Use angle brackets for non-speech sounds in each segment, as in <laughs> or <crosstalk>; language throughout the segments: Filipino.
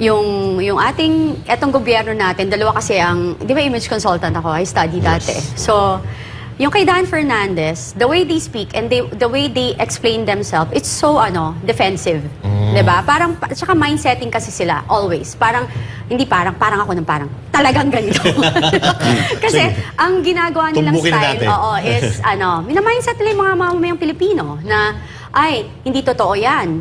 yung yung ating etong gobyerno natin, dalawa kasi ang, 'di ba image consultant ako, I study dati. So, yung kay Dan Fernandez, the way they speak and they, the way they explain themselves, it's so ano, defensive. 'Di ba? Parang pa- tsaka mindsetting kasi sila always. Parang hindi parang parang ako ng parang talagang ganito. <laughs> <laughs> kasi ang ginagawa nilang na style, natin. oo, is <laughs> ano, minamindset nila yung mga mamamayang Pilipino na ay, hindi totoo 'yan.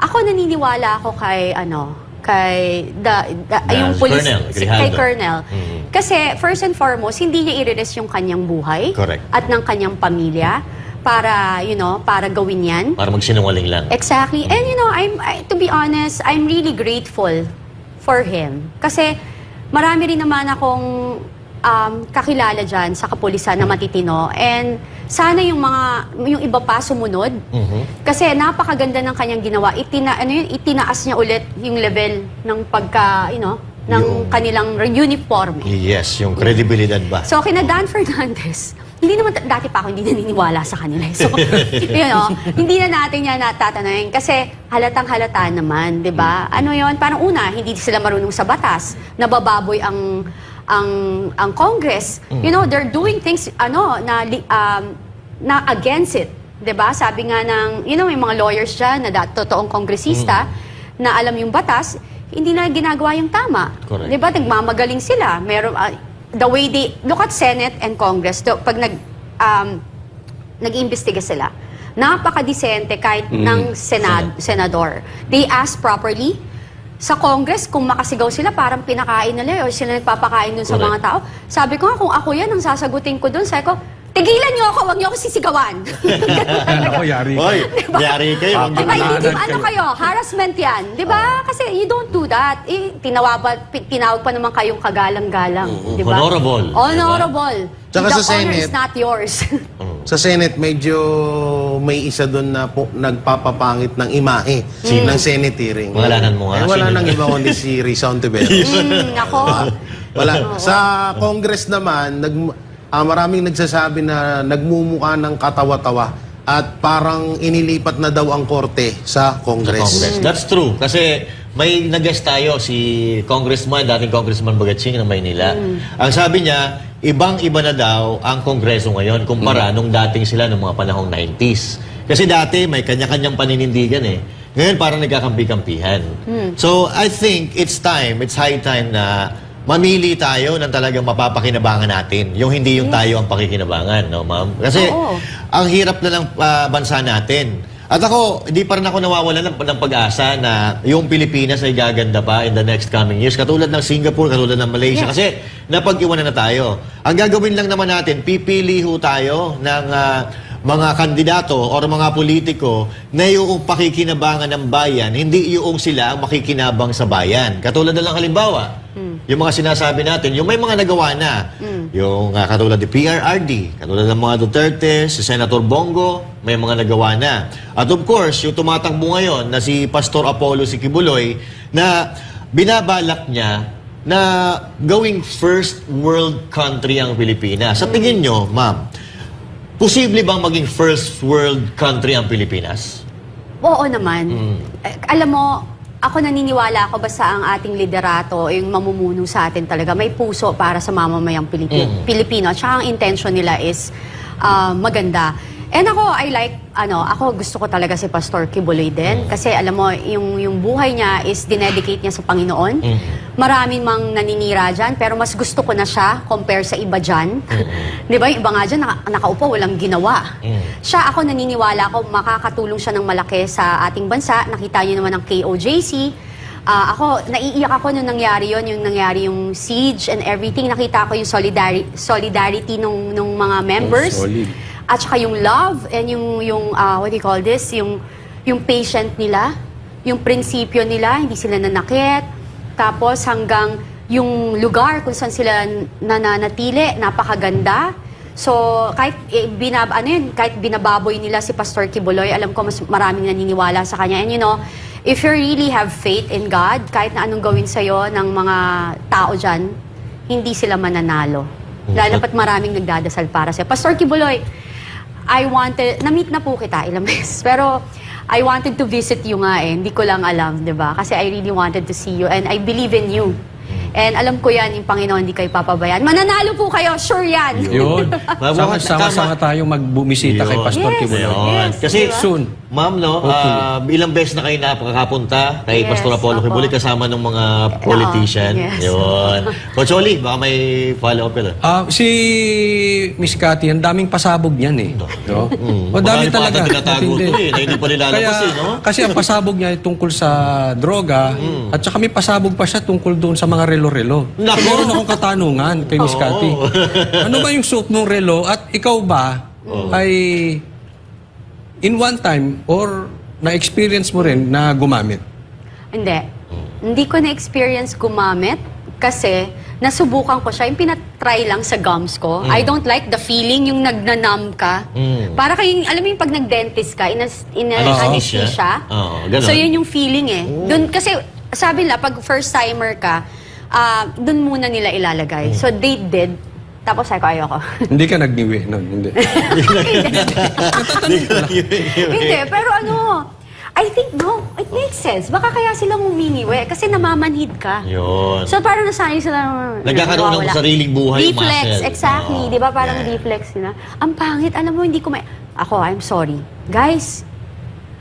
Ako naniniwala ako kay ano, kay the, the Na, yung si police Colonel si- Grijaldo. kay Colonel. Mhm. Kasi first and foremost, hindi niya i-risk yung kanyang buhay Correct. at ng kanyang pamilya para, you know, para gawin 'yan. Para magsinungaling lang. Exactly. And you know, I'm I, to be honest, I'm really grateful for him kasi marami rin naman akong um, kakilala diyan sa kapulisan na matitino and sana yung mga yung iba pa sumunod Mhm. kasi napakaganda ng kanyang ginawa. Itina ano yun, itinaas niya ulit yung level ng pagka, you know, ng Yung- kanilang uniform. Yes, yung credibilidad ba? So, kina Dan Fernandez, <laughs> hindi naman, dati pa ako hindi naniniwala sa kanila. So, <laughs> you know, hindi na natin yan natatanayin. Kasi halatang halata naman, di ba? Ano yon Parang una, hindi sila marunong sa batas. Nabababoy ang ang ang Congress. You know, they're doing things ano na um, na against it. 'Di ba? Sabi nga ng, you know, may mga lawyers diyan na totoong kongresista na alam yung batas, hindi na ginagawa yung tama. Correct. Di ba? Nagmamagaling sila. Meron, ah, the way they, look at Senate and Congress, the, pag nag, um, nag-iimbestiga sila, napaka-disente kahit ng senad, senador. They ask properly. Sa Congress, kung makasigaw sila, parang pinakain nila o sila nagpapakain dun sa Correct. mga tao. Sabi ko nga, kung ako yan, ang sasagutin ko dun, sabi ko, tigilan niyo ako, wag niyo ako sisigawan. <laughs> Ako, yari. Hoy, yari kayo. Ah, Di ba, hindi, di, Lahat ano kayo. harassment yan. Di ba? Kasi you don't do that. Eh, tinawag, pi- tinawag pa naman kayong kagalang-galang. Mm, Di ba? honorable. Honorable. Tsaka The sa honor Senate- is not yours. <laughs> Sa Senate, medyo may isa doon na po, nagpapapangit ng imahe ng Senate hearing. Pangalanan mo nga. Eh, wala Sino nang yun? iba kundi <laughs> si Risa Ontiveros. mm, ako. Wala. Sa Congress naman, nag, ah, maraming nagsasabi na nagmumukha ng katawa-tawa at parang inilipat na daw ang korte sa Sa Congress. Congress. That's true. Kasi may nag-guest tayo, si Congressman, dating Congressman Bagatsing ng Maynila. Ang sabi niya, ibang-iba na daw ang Kongreso ngayon kumpara nung dating sila nung mga panahong 90s. Kasi dati may kanya-kanyang paninindigan eh. Ngayon parang nagkakampi-kampihan. So I think it's time, it's high time na mamili tayo ng talagang mapapakinabangan natin. Yung hindi yung tayo ang pakikinabangan, no, ma'am? Kasi Oo. ang hirap na ng ah, bansa natin. At ako, hindi pa rin ako nawawala ng, ng pag-asa na yung Pilipinas ay gaganda pa in the next coming years. Katulad ng Singapore, katulad ng Malaysia. Yes. Kasi napag-iwanan na tayo. Ang gagawin lang naman natin, pipili ho tayo ng ah, mga kandidato o mga politiko na yung pakikinabangan ng bayan, hindi yung sila ang makikinabang sa bayan. Katulad na lang halimbawa, yung mga sinasabi natin, yung may mga nagawa na, yung ah, katulad ni PRRD, katulad ng mga Duterte, si Senator Bongo, may mga nagawa na. At of course, yung tumatakbo ngayon na si Pastor Apollo si Kibuloy, na binabalak niya na gawing first world country ang Pilipinas. Sa tingin nyo, ma'am, posible bang maging first world country ang Pilipinas? Oo naman. Eh, alam mo, ako naniniwala ako basta ang ating liderato, yung mamumuno sa atin talaga, may puso para sa mamamayang Pilipi- Mm. Pilipino. At saka ang intention nila is ah, maganda. And ako, I like, ano, ako gusto ko talaga si Pastor Kibuloy din. Kasi alam mo, yung, yung buhay niya is dinedicate niya sa Panginoon. Maraming mang naninira dyan, pero mas gusto ko na siya compare sa iba dyan. Di ba? Yung iba nga dyan, naka, nakaupo, walang ginawa. Siya, ako naniniwala ko, makakatulong siya ng malaki sa ating bansa. Nakita niyo naman ang KOJC. Ah, ako, naiiyak ako nung nangyari yon yung nangyari yung siege and everything. Nakita ko yung solidari- solidarity nung, nung mga members. solid. At saka yung love and yung, yung ah, what do you call this? Yung, yung patient nila, yung prinsipyo nila, hindi sila nanakit. Tapos hanggang yung lugar kung saan sila nananatili, napakaganda. So, kahit eh, binab ano yun, kahit binababoy nila si Pastor Kibuloy, alam ko mas maraming naniniwala sa kanya. And you know, if you really have faith in God, kahit na anong gawin sa'yo ng mga tao dyan, hindi sila mananalo. Lalo pat maraming nagdadasal para sa'yo. Pastor Kibuloy, I wanted, na-meet na po kita ilang <laughs> beses, pero I wanted to visit you nga eh. Hindi ko lang alam, di ba? Kasi I really wanted to see you and I believe in you. And alam ko yan, yung Panginoon, hindi kayo papabayaan. Mananalo po kayo, sure yan. Yun. Mabuhat- Sama-sama tayong magbumisita kay Yun. Pastor Yes. Kibuloy. Ayun. Yes, Kasi diba? Soon. Ma'am, no, ah, ilang beses na kayo napakapunta kay Yes, Pastor Apollo opo. Kibuloy kasama ng mga politician. yes. Yun. Coach Oli, baka may follow-up yun. Ah, si Miss Cathy, ang daming pasabog niyan eh. No? O Marami dami pa talaga. ata tinatago Matindi. to eh, na hindi pa nilalabas Kaya, eh, no? Kasi ang pasabog niya ay tungkol sa droga at saka may pasabog pa siya tungkol doon sa mga relo-relo. Nako! Meron akong katanungan kay Miss Oo. Cathy. Ano ba yung suot ng relo at ikaw ba ay in one time or na-experience mo rin na gumamit? Hindi. Hindi ko na-experience gumamit kasi nasubukan ko siya. Yung pinatry lang sa gums ko. I don't like the feeling, yung nagnanam ka. Mm. Para kayong, alam mo yung pag nag-dentist ka, inas, ina, Anesthesia? anesthesia. Oo, ganun. So yun yung feeling eh. Dun, kasi sabi nila, pag first timer ka, ah dun muna nila ilalagay. So they did. Tapos sabi ko, ayoko. <laughs> Hindi ka nagniwi nun, hindi. Natatanong ko lang. Hindi, pero ano, I think no, it makes sense. Baka kaya silang humingiwi kasi namamanhid ka. Yun. So parang nasanay sila Nagkakaroon ng nawawala. sariling buhay yung Reflex, muscle. exactly. Oo. Di ba parang Yeah. reflex nila. Ang pangit, alam mo, hindi ko may... Ako, I'm sorry. Guys,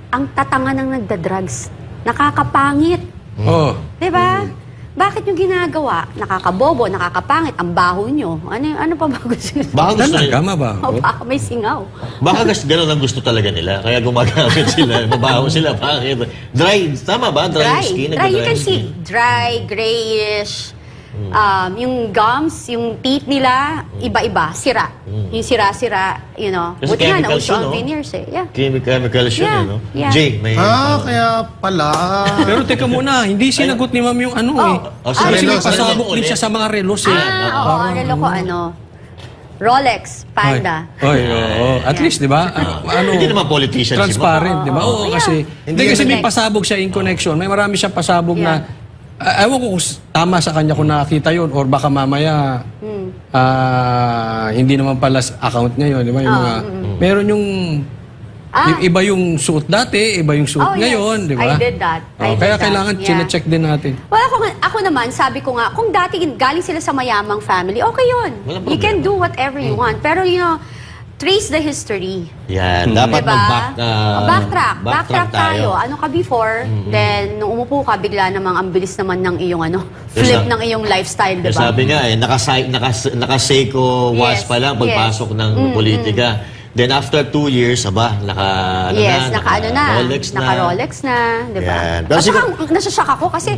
ang tatanga ng nagda-drugs, nakakapangit. Oh. Di ba? Bakit nyo ginagawa? Nakakabobo, nakakapangit, ang baho nyo. Ano, ano pa ba gusto nyo? Baka gusto Talaga, nila. mabaho. O, baka may singaw. Baka gas- ganun ang gusto talaga nila. Kaya gumagamit sila. <laughs> Mabaho sila. Bakit? Dry. Tama ba? Dry, Dry. skin. Dry. You nagda-dry can see skin. dry, grayish. Um, yung gums, yung teeth nila, iba-iba, sira. Yung sira-sira, you know. Kasi Buti nga, chemicals nauso yun, ang no? veneers eh. Yeah. Chemi- Chemicals yun, Yeah. eh, no? Yeah. Jay, may... Ah, kaya pala. <laughs> Pero teka muna, hindi sinagot ni ma'am yung ano eh. Oh, Kasi sorry. may Relo, pasabog relo din ulit. siya sa mga relos eh. Ah, oo, ang relo ko ano, Rolex, Panda. Oy, oo. At least, di ba? Ah, Ano, Hindi naman politician si Transparent, di ba? Oo, Yeah. kasi, Hindi hindi kasi may pasabog siya in connection. May marami siyang pasabog na, ewan ko kung tama sa kanya kung nakakita yun or baka mamaya, Hmm. ah, hindi naman pala account niya yun, di ba? Yung mga, meron yung, Ah. yung iba yung suot dati, iba yung suot Oh, yes. ngayon, di ba? I did that. I Oh, did kaya that. kailangan Yeah. chine-check din natin. Well, ako, nga- ako naman, sabi ko nga, kung dati galing sila sa mayamang family, okay yun. Walang You can do whatever you want. Pero, you know, trace the history. Yan. Dapat Diba? mag-back, ah, backtrack. Backtrack tayo. Ano ka before, then nung umupo ka, bigla namang ang bilis naman ng iyong ano, flip Yes, ng iyong lifestyle, di ba? sabi nga eh, nakasay, nakas, nakaseiko was Yes, pa lang pagpasok ng politika. Then after two years, aba, naka, ano yes, na, naka ano na, Rolex na. naka Rolex na, di ba? Yan. Pero At saka, siguro- nasashock ako kasi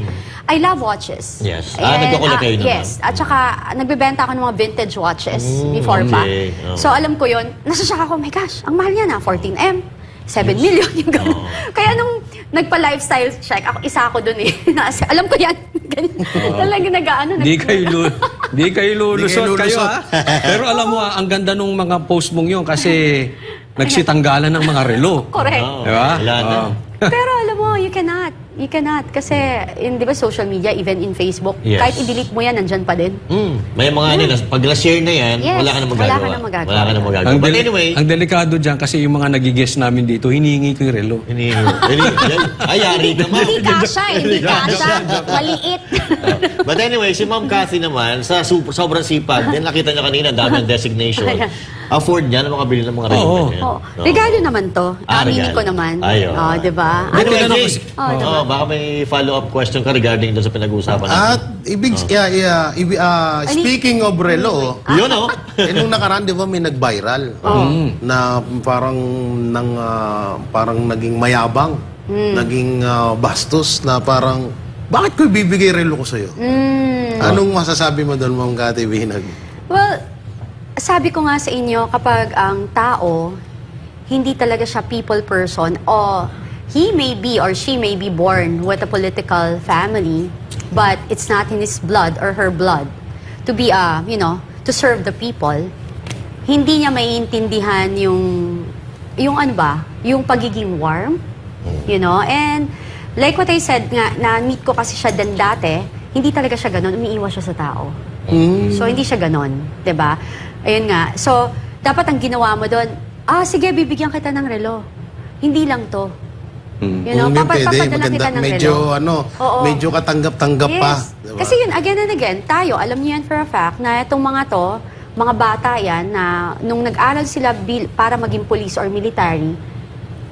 I love watches. Yes. Ah, nagkukulit kayo naman. Yes. At saka, nagbebenta ako ng mga vintage watches Mm, before pa. okay. Oh. So, alam ko yon nasashock ako, oh my gosh, ang mahal niya na, 14M. 7 million <laughs> yung gano'n. Oh. Kaya nung nagpa-lifestyle check, ako, isa ako dun eh. <laughs> Nasa- alam ko yan. <laughs> Ganyan. Talagang nag-ano. Di kayo lu <laughs> di kayo lulusot Di kayo kayo lulusot. ha. Pero alam mo ah, ang ganda nung mga post mong yun kasi nagsitanggalan ng mga relo. Correct. Di ba? Wala na. Oo. Pero alam mo, you cannot. You cannot. Kasi, in, di ba, social media, even in Facebook, Yes. kahit i-delete mo yan, nandyan pa din. Mm, may mga ano, na- pag na-share na yan, Yes, wala ka na wala magagawa. ka na magagawa. Wala ka na magagawa. Ang, But deli- anyway, ang delikado dyan kasi yung mga nagigess namin dito, hinihingi ko yung relo. ini, ini, <laughs> ay, yari ka ma. Hindi kasha, eh, hindi kasha. Maliit. But anyway, si Ma'am Cathy naman, sa super, sobrang sipag, din nakita niya kanina, dami ang designation. <laughs> Afford niya na makabili ng mga Oo. relo na yan. Oh, regalo naman to. Ah, Aminin regalo. ko naman. Ayun. Oh, di ba? Anyway, Ano Jay, Oh, diba? oh, baka may follow-up question ka regarding doon sa pinag-uusapan natin. At ibig, yeah, yeah, ibi- ah, speaking of relo, Yun, oh. <laughs> eh, nung nakaraan, di ba, may nag-viral na parang nang ah, parang naging mayabang, naging ah, bastos na parang bakit ko ibibigay relo ko sa'yo? Mm. Anong masasabi mo doon, Ma'am Kati Binag? Well, sabi ko nga sa inyo, kapag ang tao, hindi talaga siya people person, o he may be or she may be born with a political family, but it's not in his blood or her blood to be a, you know, to serve the people, hindi niya maiintindihan yung, yung ano ba, yung pagiging warm, you know, and like what I said nga, na-meet ko kasi siya din dati, hindi talaga siya ganun, umiiwas siya sa tao. So, hindi siya ganon, 'di ba? Ayun nga. So, dapat ang ginawa mo doon, ah, sige, bibigyan kita ng relo. Hindi lang to. You know, Kung hindi papa- pwede, maganda, kita ng medyo relo. ano, Oo. medyo katanggap-tanggap yes. pa. Diba? Kasi yun, again and again, tayo, alam niyo yan for a fact, na itong mga to, mga bata yan, na nung nag-aral sila bil, para maging police or military,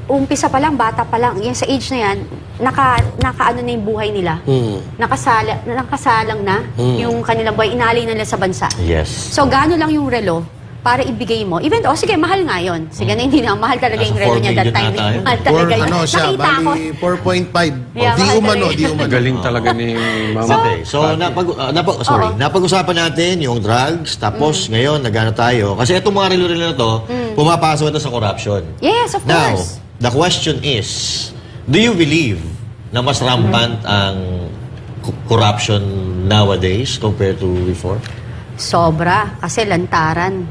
umpisa pa lang, bata pa lang, yan sa age na yan, naka, naka ano na yung buhay nila. Hmm. Nakasala, nakasalang na yung kanilang buhay, inalay na nila sa bansa. Yes. So, gaano lang yung relo para ibigay mo. Even, oh, sige, mahal nga yun. Sige na, hindi na, mahal talaga Nasa yung relo 4 niya that million time. ata yun. Mahal Or talaga yun. ano siya, Nakita ko. bali 4.5. Yeah, di mahal umano, talaga di umano. Galing talaga ni Mama. okay, so napag, uh, napag, sorry, napag-usapan natin yung drugs, tapos ngayon nagano tayo. Kasi itong mga relo-relo na to, pumapasok ito sa corruption. Yes, of Now, course. the question is, do you believe na mas rampant ang corruption nowadays compared to before? Sobra. Kasi lantaran.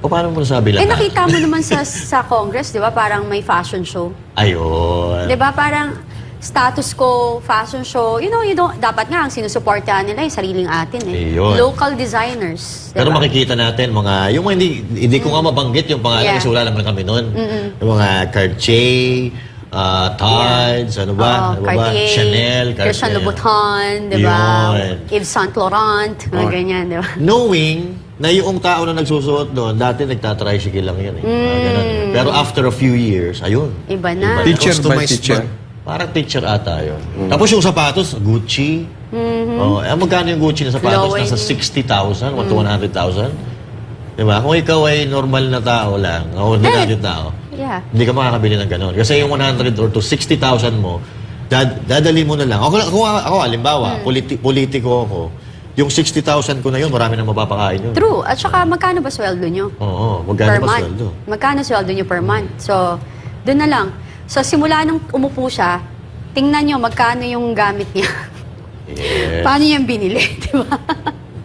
O paano mo nasabi Eh, nakita mo naman sa sa Congress, di ba? Parang may fashion show. Ayun. Di ba? Parang status quo, fashion show. You know, you don't, dapat nga ang sinusuportahan nila yung sariling atin eh. Ayun. Local designers. di Pero ba? makikita natin mga, yung mga hindi, hindi ko nga mabanggit yung pangalan Yeah. kasi wala naman kami nun. Yung mga Cartier, uh, Tards, ano ba? Oo, ano ba? Cartier, Chanel, Cartier. Christian Louboutin, di ba? Yun. Yves Saint Laurent, mga Oh. ganyan, di ba? Knowing na yung tao na nagsusuot doon, dati nagtatricycle lang yan eh. Mga Mm. ganun eh. Pero after a few years, ayun. Iba na. Teacher by Customized teacher. ba? Parang teacher ata yun. Tapos yung sapatos, Gucci. Oh, eh, magkano yung Gucci na sapatos? Flowing. Nasa 60,000 o 100,000. Diba? Kung ikaw ay normal na tao lang, o ordinary tao, Yeah. hindi ka makakabili ng ganun. Kasi yung 100 or to 60,000 mo, dad, dadali mo na lang. Ako, ako, ako halimbawa, politi- politiko ako, yung 60,000 ko na yun, marami na mapapakain yun. True. At saka, magkano ba sweldo nyo? Oo, per magkano ba month. sweldo? Magkano sweldo nyo per month? So, doon na lang. So, simula nung umupo siya, tingnan nyo magkano yung gamit niya. Yes. <laughs> Paano niya binili, <laughs> di ba?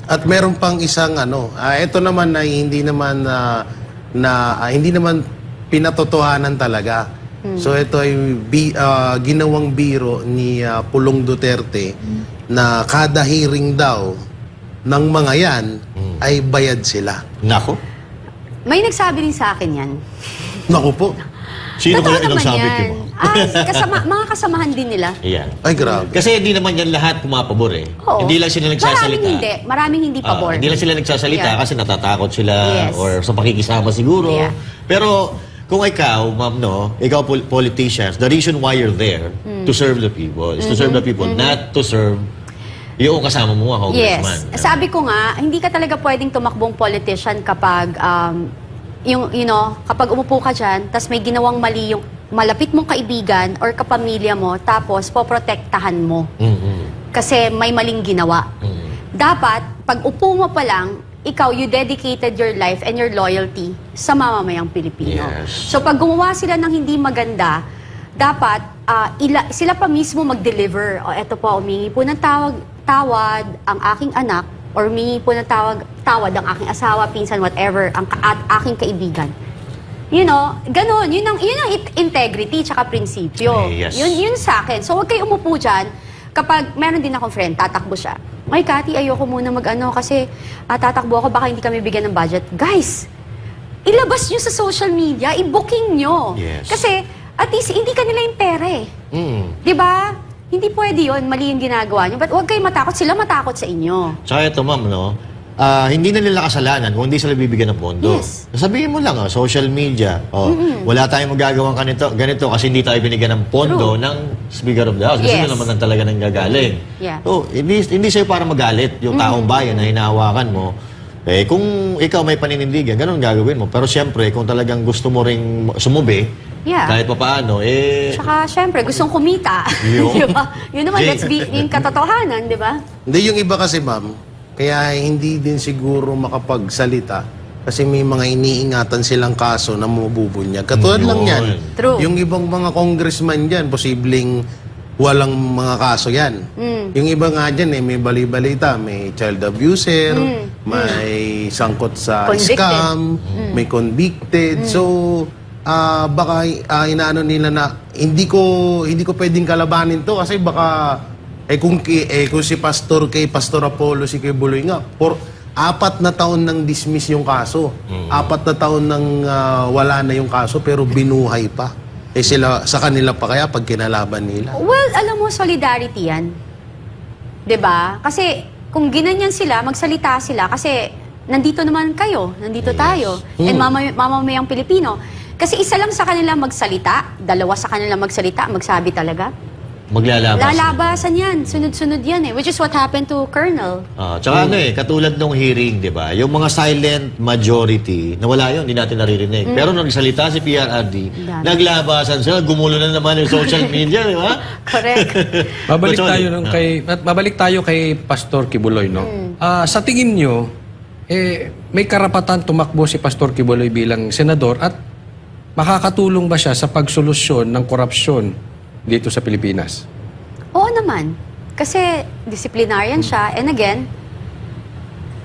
At meron pang isang ano, ah, ito naman ay hindi naman na na ah, hindi naman pinatotohanan talaga. So ito ay bi, ah, ginawang biro ni ah, Pulong Duterte na kada hearing daw ng mga yan ay bayad sila. Nako. May nagsabi rin sa akin yan. Naku po. Sino kaya nagsabi yan. ko mo? Ah, kasama, mga kasamahan din nila. Ayan. Ay grabe. Kasi hindi naman yan lahat pumapabor eh. Oo. Hindi lang sila nagsasalita. Maraming hindi. Maraming hindi pabor. hindi lang sila nagsasalita Yeah. kasi natatakot sila Yes. or sa pakikisama siguro. Yeah. Pero kung ikaw, ma'am, no, ikaw pol- politicians, the reason why you're there Hmm. to serve the people is to serve the people, not to serve yung kasama mo, congressman. Yes. Sabi ko nga, hindi ka talaga pwedeng tumakbong politician kapag, um, yung, you know, kapag umupo ka dyan, tas may ginawang mali yung malapit mong kaibigan or kapamilya mo, tapos poprotektahan mo. Mhm. Kasi may maling ginawa. Mhm. Dapat, pag upo mo pa lang, ikaw, you dedicated your life and your loyalty sa mamamayang Pilipino. Yes. So, pag gumawa sila ng hindi maganda, dapat ah, ila, sila pa mismo mag-deliver. O, eto po, umingi po ng tawag, tawad ang aking anak or humingi po ng tawag, tawad ang aking asawa, pinsan, whatever, ang at aking kaibigan. You know, ganun. Yun ang, yun ang it- integrity tsaka prinsipyo. Yes. Yun, yun sa akin. So, huwag kayo umupo dyan. Kapag meron din akong friend, tatakbo siya. Ay, Kati, ayoko muna mag-ano kasi ah, tatakbo ako, baka hindi kami bigyan ng budget. Guys, ilabas nyo sa social media, i-booking nyo. Yes. Kasi, at least, hindi ka nila yung pera eh. Mm. Di ba? Hindi pwede yun, mali yung ginagawa nyo. But huwag kayo matakot, sila matakot sa inyo. Tsaka ito, ma'am, no? Ah, hindi na nila kasalanan kung hindi sila bibigyan ng pondo. Yes. Sabihin mo lang, oh, social media, oh, wala tayong magagawang ganito, ganito kasi hindi tayo binigyan ng pondo ng Speaker of the House. Kasi Yes. yun naman ang talaga nang gagaling. Yeah. So, hindi, hindi sa'yo para magalit yung taong bayan na hinahawakan mo. Eh, kung ikaw may paninindigan, ganun gagawin mo. Pero siyempre, kung talagang gusto mo ring sumubi, Yeah. kahit pa paano, eh, Tsaka, syempre, gustong kumita. Yun. <laughs> di ba? Yun naman, Jay. let's be yung katotohanan, di ba? Hindi yung iba kasi ma'am, kaya hindi din siguro makapagsalita kasi may mga iniingatan silang kaso na mabubunyag. Katulad lang Yun. yan. True. Yung ibang mga congressman dyan, posibleng walang mga kaso yan. Mm. Yung iba nga dyan, eh, may bali-balita, may child abuser, may sangkot sa Mm. Convicted. Mm. scam, may convicted. So, ah baka ah, inaano nila na hindi ko hindi ko pwedeng kalabanin to kasi baka eh kung ki- eh kung si Pastor kay Pastor Apollo si kay Buloy nga por apat na taon nang dismiss yung kaso. Apat na taon nang ah, wala na yung kaso pero binuhay pa. Eh sila, sa kanila pa kaya pag kinalaban nila? Well, alam mo, solidarity yan. 'Di ba? Kasi kung ginanyan sila, magsalita sila kasi nandito naman kayo, nandito tayo. And mama, mamamayang Pilipino. Kasi isa lang sa kanila magsalita, dalawa sa kanila magsalita, magsabi talaga. Maglalabas. Lalabasan yan, sunod-sunod yan eh. Which is what happened to Colonel. Ah, tsaka ano eh, katulad nung hearing, di ba? Yung mga silent majority, nawala yun, hindi natin naririnig. Pero nung nagsalita si PRRD, Dami. naglabasan sila, gumulo na naman yung social <laughs> media, di ba? Correct. <laughs> Babalik Sorry. tayo nung kay at babalik tayo kay Pastor Kibuloy, no? Ah, sa tingin nyo, eh may karapatan tumakbo si Pastor Kibuloy bilang senador at makakatulong ba siya sa pagsolusyon ng korupsyon dito sa Pilipinas? Oo naman. Kasi disciplinarian siya. And again,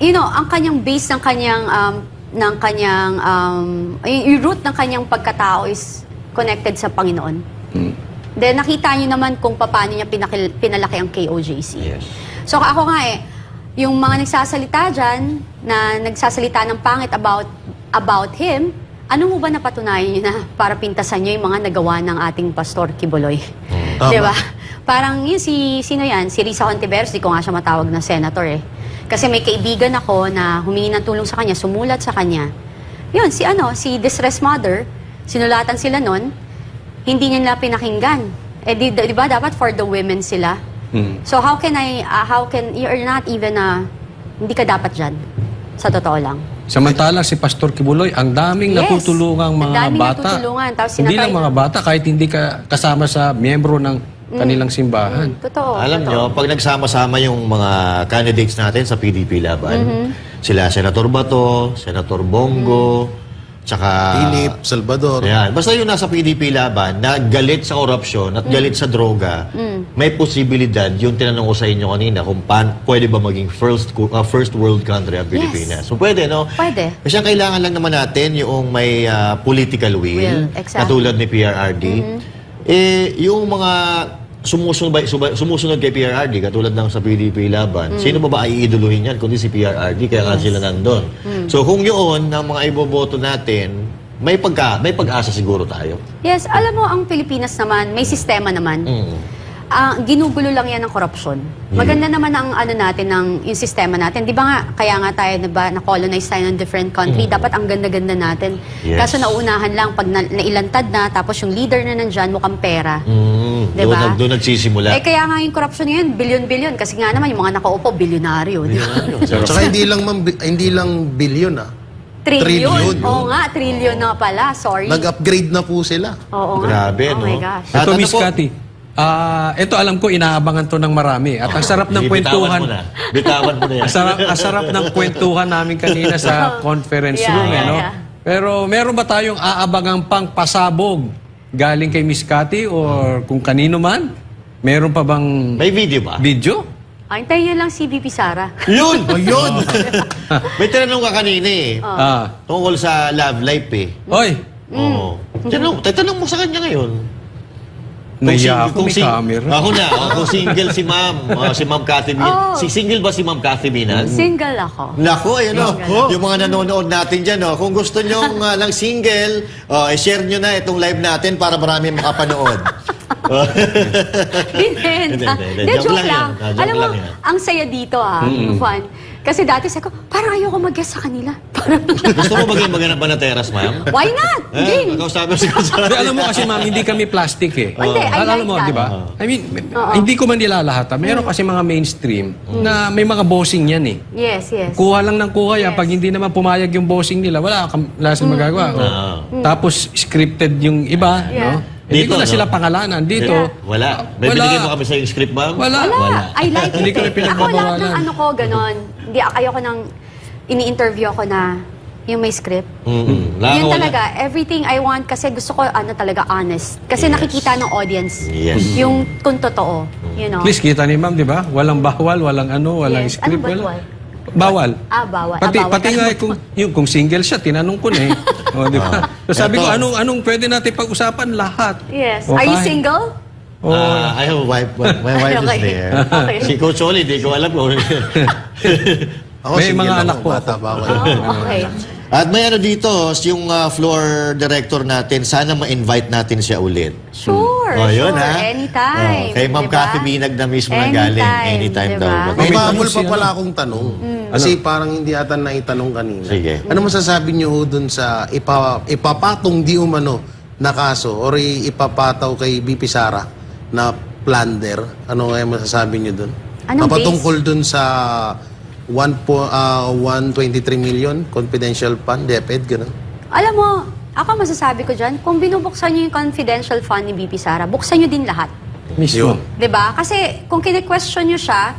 you know, ang kanyang base ng kanyang, um, ng kanyang, um, yung root ng kanyang pagkatao is connected sa Panginoon. Then nakita niyo naman kung paano niya pinakil, pinalaki ang KOJC. Yes. So ako nga eh, yung mga nagsasalita dyan, na nagsasalita ng pangit about about him, ano mo ba napatunayan niyo na para pintasan niyo yung mga nagawa ng ating Pastor Kibuloy? Tama. Di ba? Parang yun si, sino yan? Si Risa Contiveros, di ko nga siya matawag na senator eh. Kasi may kaibigan ako na humingi ng tulong sa kanya, sumulat sa kanya. Yun, si ano, si Distress Mother, sinulatan sila nun, hindi nila pinakinggan. Eh di, di ba dapat for the women sila? Hmm. So how can I, uh, how can, you're not even, uh, hindi ka dapat dyan. Sa totoo lang. Samantalang si Pastor Kibuloy, ang daming Yes. natutulungang Ang mga daming bata. natutulungan. Tapos hindi sinatay lang mga bata, kahit hindi ka kasama sa miyembro ng kanilang simbahan. Totoo. Alam totoo. nyo, pag nagsama-sama yung mga candidates natin sa PDP laban, Mm-hmm. sila Senator Bato, Senator Bongo, tsaka... Philip, Salvador. Ayan. Basta yung nasa PDP laban na galit sa korupsyon at galit sa droga, may posibilidad, yung tinanong ko sa inyo kanina, kung pan, pwede ba maging first co- uh, first world country ang Pilipinas. So pwede, no? Pwede. Kasi ang kailangan lang naman natin yung may ah, political will, Will, exactly. katulad ni PRRD. Eh, yung mga sumusunod, sumusunod kay PRRD, katulad ng sa PDP laban, sino ba ba ay iiduluhin yan kundi si PRRD, kaya nga sila nandun. So kung yun, ng mga iboboto natin, may pagka may pag-asa siguro tayo. Yes, alam mo, ang Pilipinas naman, may sistema naman. Mm. Ah, ginugulo lang yan ng korupsyon. Maganda naman ang ano natin, ng, yung sistema natin. Di ba nga, kaya nga tayo diba, na-colonize tayo ng different country, dapat ang ganda-ganda natin. Yes. Kaso nauunahan lang, pag na, nailantad na, tapos yung leader na nandyan, mukhang pera. Mm. Diba? Doon, nag- doon nagsisimula. Eh kaya nga yung korupsyon ngayon, bilyon-bilyon. Kasi nga naman, yung mga nakaupo, bilyonaryo. di ba? Tsaka hindi lang, man, hindi lang billion ah. Trillion. Trillion. Oo nga, trillion na pala. Sorry. Nag-upgrade na po sila. Oo nga. Grabe, oh no? my gosh. At Ito, ano Miss po? Cathy. Ah, ito alam ko inaabangan to ng marami at ang sarap ng kwentuhan. mo na. Bitawan mo na yan. Ang sarap, ang sarap ng kwentuhan namin kanina sa <laughs> conference Yeah, room, eh, yeah, no? yeah. Pero meron ba tayong aabangang pang pasabog galing kay Miss Cathy or kung kanino man? Meron pa bang May video ba? video? Ah, hintayin nyo lang si VP Sara. Yun! <laughs> Ayun! May tinanong ka kanina eh. Ah. Tungkol sa love life eh. Oy, Oo. Tinanong, tatanong mo sa kanya ngayon. Ako, may sing- camera. Ako na, oh, kung single si ma'am, oh, si ma'am Cathy Oh. si single ba si ma'am Cathy Binan? Single ako. Nako, ayun o. Yung mga nanonood natin dyan, oh, kung gusto nyo uh, ng single, oh, i-share nyo na itong live natin para marami makapanood. <laughs> Oh. Hindi, Hindi, hindi, hindi. Hindi, Joke lang lang. yan. Ah, joke Alam mo, lang ang saya dito ha. Fun. Kasi dati sabi ko, parang ayoko mag-guest sa kanila. <laughs> Parang, <laughs> gusto mo maging maganap ba na teras, ma'am? why not? Eh, Game. kausapin si <laughs> Hindi, alam mo kasi ma'am, hindi kami plastic eh. Hindi, I Al- alam like mo, that. di ba? I mean, hindi ko man nilalahat. ha. Meron kasi mga mainstream na may mga bossing yan eh. Yes, yes. Kuha lang ng kuha yan. Yes. Pag hindi naman pumayag yung bossing nila, wala, kam- wala silang magagawa. Oh. Ah. Tapos scripted yung iba, Yeah. Hindi Dito, ko na sila pangalanan. Dito, Wala. May Wala. binigay mo kami sa yung script, ma'am? Wala. Wala. I like Hindi it. ko rin eh. Ako lahat pinagbabawalan. ng ano ko, ganon. Hindi, ayoko nang ini-interview ako na yung may script. Mm-mm. Wala Yun ka, wala. talaga, everything I want kasi gusto ko ano talaga honest. Kasi Yes. nakikita ng audience Yes. yung kung totoo, you know. at least kita ni ma'am, di ba? Walang bawal, walang ano, walang Yes. script. Ano wala. bawal? Bawal. Ah, bawal. Pati, ah, bawal. pati nga kung, yung, kung single siya, tinanong ko na eh. <laughs> o, di ba? So, sabi ko, Eto. anong, anong pwede natin pag-usapan? Lahat. Yes. O, Are you single? O, Ah, I have a wife. but My wife is Okay. there. Okay. Si Coach Oli, di ko alam kung... <laughs> Ako, May single mga ako, anak po Bata ako. pa ako. Oh, okay. At may ano dito, yung ah, floor director natin, sana ma-invite natin siya ulit. Sure, Oh, yun, sure. ha? Anytime. Oh, kay Ma'am diba? Cathy Binag na mismo na galing. Anytime daw. diba? May Mababol tanong pa pala akong tanong. Kasi parang hindi ata naitanong kanina. Sige. Ano masasabi niyo ho dun sa ipa, ipapatong di umano na kaso or i- ipapataw kay BP Sara na plunder? Ano kaya masasabi niyo dun? Anong Papatungkol dun sa 1 po, ah, 123 million confidential fund, DepEd, ganun. Alam mo, ako masasabi ko dyan, kung binubuksan nyo yung confidential fund ni BP Sara, buksan nyo din lahat. Mismo. Yun. 'Di ba? Kasi kung kine-question nyo siya,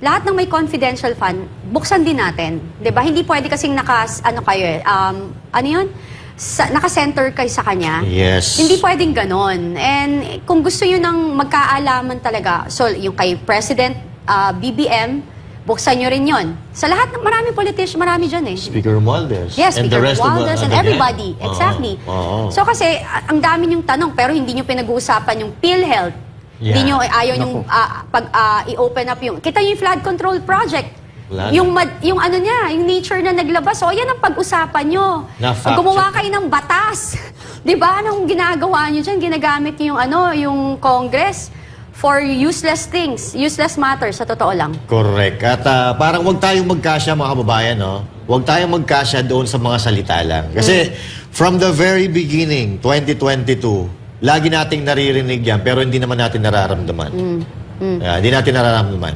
lahat ng may confidential fund, buksan din natin. 'Di ba? Hindi pwede kasing nakas ano kayo eh, um, ano 'yun? Sa, naka-center kayo sa kanya. Yes. Hindi pwedeng ganon. And kung gusto nyo ng magkaalaman talaga, so yung kay President ah, BBM, buksan nyo rin yon. Sa lahat ng marami politician, marami dyan eh. Speaker Romualdez. Yes, And the Speaker rest of the- Romualdez and ano yan? everybody. Oo. Exactly. Oo. So kasi, ang dami niyong tanong, pero hindi niyo pinag-uusapan yung PhilHealth. Hindi Yeah. niyo, ayaw yung ah, pag ah, i-open up yung, kita yung flood control project. Wala Yung, mad- yung ano niya, yung nature na naglabas. So, yan ang pag-usapan nyo. Pag gumawa kayo ng batas. <laughs> Di ba? Anong ginagawa nyo dyan? Ginagamit niyo yung ano, yung Congress for useless things, useless matters, sa totoo lang. Correct. At ah, parang wag tayong magkasya mga kababayan, no? Huwag tayong magkasya doon sa mga salita lang. Kasi from the very beginning, 2022, lagi nating naririnig yan, pero hindi naman natin nararamdaman. Ah, hindi natin nararamdaman.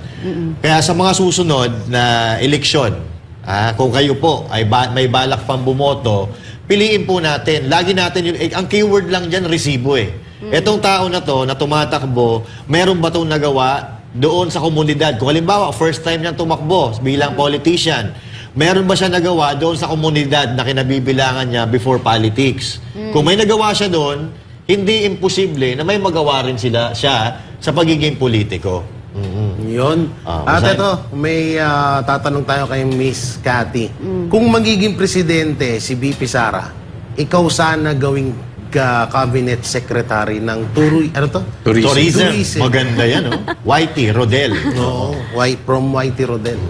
Kaya sa mga susunod na eleksyon, ah, kung kayo po ay ba- may balak pang bumoto, piliin po natin. Lagi natin yung, eh, ang keyword lang dyan, resibo eh. Etong tao na to, na tumatakbo, meron ba itong nagawa doon sa komunidad? Kung halimbawa, first time niyang tumakbo bilang politician, meron ba siya nagawa doon sa komunidad na kinabibilangan niya before politics? Kung may nagawa siya doon, hindi imposible na may magawa rin sila siya sa pagiging politiko. Mhm. Yun. Ah, At ito, may ah, tatanong tayo kay Miss Cathy. Kung magiging presidente si BP Sara, ikaw sana gawing ka cabinet secretary ng Turu... Ano to? Tourism. Tourism. Tourism. Maganda yan, <laughs> no? Whitey, Rodel. Oo. White, from Whitey Rodel.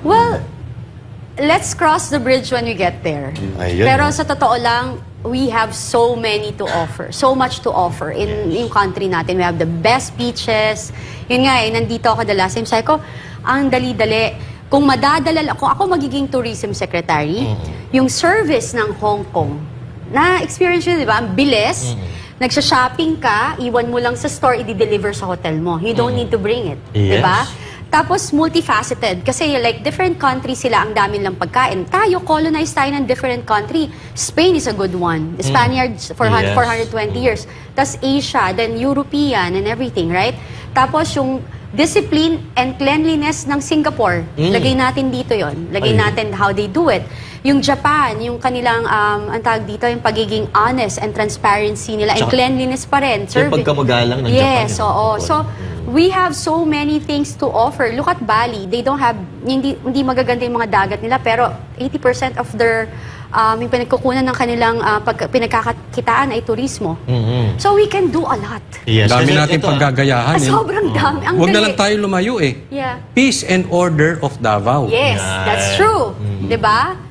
Well, let's cross the bridge when we get there. Ayun, Pero no? sa totoo lang, we have so many to offer. So much to offer in yung country natin. We have the best beaches. Yun nga eh, nandito ako the last time. Sabi ko, ang dali-dali. Kung madadala, kung ako magiging tourism secretary, yung service ng Hong Kong, na-experience yun, di ba? Ang bilis. Nagsha-shopping ka, iwan mo lang sa store, i-deliver sa hotel mo. You don't need to bring it. Di ba? Yes. Tapos multifaceted kasi like different countries sila ang dami lang pagkain. Tayo colonized tayo ng different country. Spain is a good one. The Spaniards for Yes. 420 years. Tapos Asia, then European and everything, right? Tapos yung discipline and cleanliness ng Singapore. Lagay natin dito yon. Lagay Ayun. natin how they do it. Yung Japan, yung kanilang, um, ang tawag dito, yung pagiging honest and transparency nila and Tsaka- cleanliness pa rin. Yung Servi- pagkamagalang ng yes, Japan, oo. yun. So, we have so many things to offer. Look at Bali. They don't have, hindi, hindi magaganda yung mga dagat nila, pero 80% of their, um, yung pinagkukunan ng kanilang uh, pag, pinagkakakitaan ay turismo. Mhm. So, we can do a lot. Yes. Dami Kasi natin ah, paggagayahan. Ah, eh. sobrang dami. Ang Huwag na lang tayo lumayo eh. Yeah. Peace and Order of Davao. Yes, Yan. that's true. 'Di ba?